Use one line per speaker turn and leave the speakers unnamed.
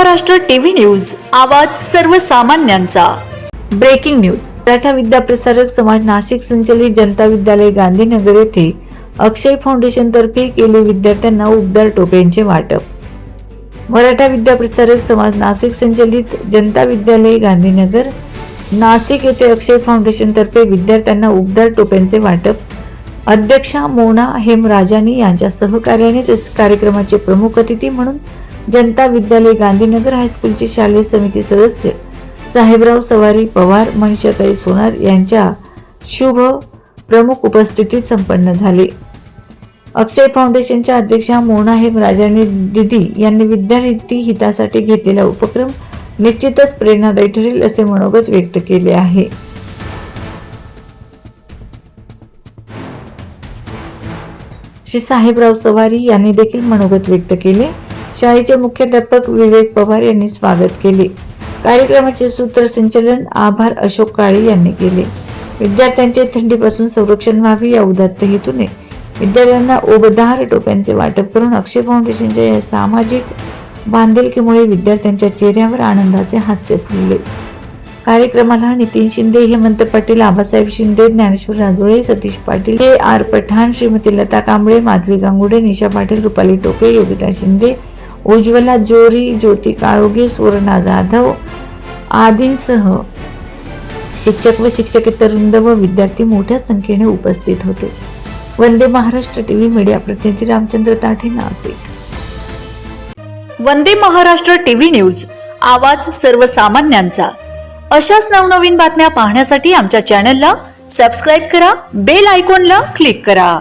Maharashtra TV news आवाज सर्वसामान्यांचा.
Breaking news. Maratha Vidyaprasarak Samaj Nashik संचलित जनता विद्यालय गांधीनगर येथे अक्षय फाउंडेशन तर्फे केले विद्यार्थ्यांना उबदार टोप्यांचे वाटप. मराठा विद्याप्रसारक समाज नाशिक संचलित जनता विद्यालय गांधीनगर नाशिक येथे अक्षय फाउंडेशन तर्फे विद्यार्थ्यांना उबदार टोप्यांचे वाटप. अध्यक्षा मोना हेमराजानी यांच्या सहकार्याने कार्यक्रमाचे प्रमुख अतिथी म्हणून जनता विद्यालय गांधीनगर हायस्कूलचे शालेय समिती सदस्य साहेबराव सवारी पवार मनीषाताई सोनार यांच्या शुभ प्रमुख उपस्थितीत संपन्न झाले. अक्षय फाउंडेशनच्या अध्यक्षा मोना हेम राजाने दिदी यांनी विद्यार्थी हितासाठी घेतलेला उपक्रम निश्चितच प्रेरणादायी ठरेल असे मनोगत व्यक्त केले आहे. श्री साहेबराव सवारी यांनी देखील मनोगत व्यक्त केले. शाळेचे मुख्याध्यापक विवेक पवार यांनी स्वागत केले. कार्यक्रमाचे सूत्रसंचालन आभार अशोक काळे यांनी केले. विद्यार्थ्यांचे थंडीपासून संरक्षण व्हावे या उदात्त हेतूने विद्यार्थ्यांना ओबदार टोप्यांचे वाटप करून अक्षय फाउंडेशनच्या या सामाजिक बांधिलकीमुळे विद्यार्थ्यांच्या चेहऱ्यावर आनंदाचे हास्य फुलले. कार्यक्रमाला नितीन शिंदे हेमंत पाटील आबासाहेब शिंदे ज्ञानेश्वर राजुळे सतीश पाटील के आर पठाण श्रीमती लता कांबळे माधवी गांगुडे निशा पाटील रुपाली टोके योगिता शिंदे उज्ज्वला जोरी ज्योती काळोगी सुवर्णा जाधव आदींसह शिक्षक व शिक्षकेतर वृंद व विद्यार्थी मोठ्या संख्येने उपस्थित होते. वंदे महाराष्ट्र टीव्ही मीडिया प्रतिनिधी रामचंद्र ताठे नाशिक.
वंदे महाराष्ट्र टीव्ही न्यूज आवाज सर्वसामान्यांचा. अशाच नवनवीन बातम्या पाहण्यासाठी आमच्या चॅनलला सबस्क्राईब करा बेल आयकॉनला क्लिक करा.